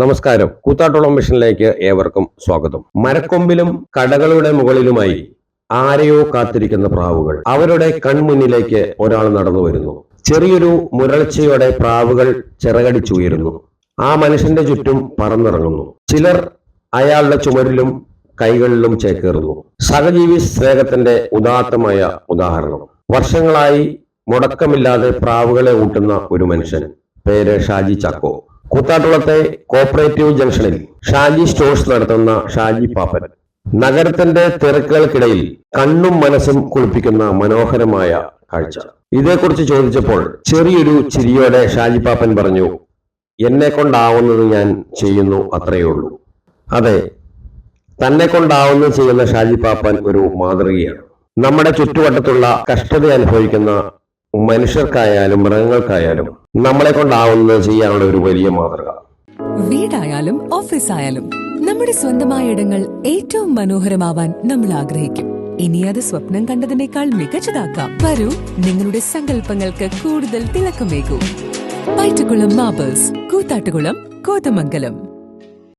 നമസ്കാരം. കൂത്താട്ടോളം മിഷനിലേക്ക് ഏവർക്കും സ്വാഗതം. മരക്കൊമ്പിലും കടകളുടെ മുകളിലുമായി ആരെയോ കാത്തിരിക്കുന്ന പ്രാവുകൾ. അവരുടെ കൺമുന്നിലേക്ക് ഒരാൾ നടന്നു വരുന്നു. ചെറിയൊരു മുരൾച്ചയോടെ പ്രാവുകൾ ചിറകടിച്ചുയരുന്നു. ആ മനുഷ്യന്റെ ചുറ്റും പറന്നിറങ്ങുന്നു. ചിലർ അയാളുടെ ചുമരിലും കൈകളിലും ചേക്കേറുന്നു. സഹജീവി സ്നേഹത്തിന്റെ ഉദാത്തമായ ഉദാഹരണം. വർഷങ്ങളായി മുടക്കമില്ലാതെ പ്രാവുകളെ ഊട്ടുന്ന ഒരു മനുഷ്യൻ. പേര് ഷാജി ചാക്കോ. കൂത്താട്ടുളത്തെ കോപ്പറേറ്റീവ് ജംഗ്ഷനിൽ ഷാജി സ്റ്റോഴ്സ് നടത്തുന്ന ഷാജി പാപ്പൻ. നഗരത്തിന്റെ തിരക്കുകൾക്കിടയിൽ കണ്ണും മനസ്സും കുളിപ്പിക്കുന്ന മനോഹരമായ കാഴ്ച. ഇതേക്കുറിച്ച് ചോദിച്ചപ്പോൾ ചെറിയൊരു ചിരിയോടെ ഷാജി പാപ്പൻ പറഞ്ഞു എന്നെ കൊണ്ടാവുന്നത് ഞാൻ ചെയ്യുന്നു അത്രയേ ഉള്ളൂ. അതെ തന്നെ കൊണ്ടാവുന്നത് ചെയ്യുന്ന ഷാജി പാപ്പൻ ഒരു മാതൃകയാണ്. നമ്മുടെ ചുറ്റുവട്ടത്തുള്ള കഷ്ടത അനുഭവിക്കുന്ന മനുഷ്യർക്കായാലും മൃഗങ്ങൾക്കായാലും നമ്മളെ കൊണ്ടാവുന്നത് ചെയ്യാനുള്ള ഒരു വലിയ മാതൃക. വീടായാലും ഓഫീസായാലും നമ്മുടെ സ്വന്തമായ ഇടങ്ങൾ ഏറ്റവും മനോഹരമാവാൻ നമ്മൾ ആഗ്രഹിക്കും. ഇനി അത് സ്വപ്നം കണ്ടതിനേക്കാൾ മികച്ചതാക്കാം. വരൂ നിങ്ങളുടെ സങ്കല്പങ്ങൾക്ക് കൂടുതൽ തിളക്കമേകൂ. മാബേഴ്സ് കൂത്താട്ടുകുളം കോതമംഗലം.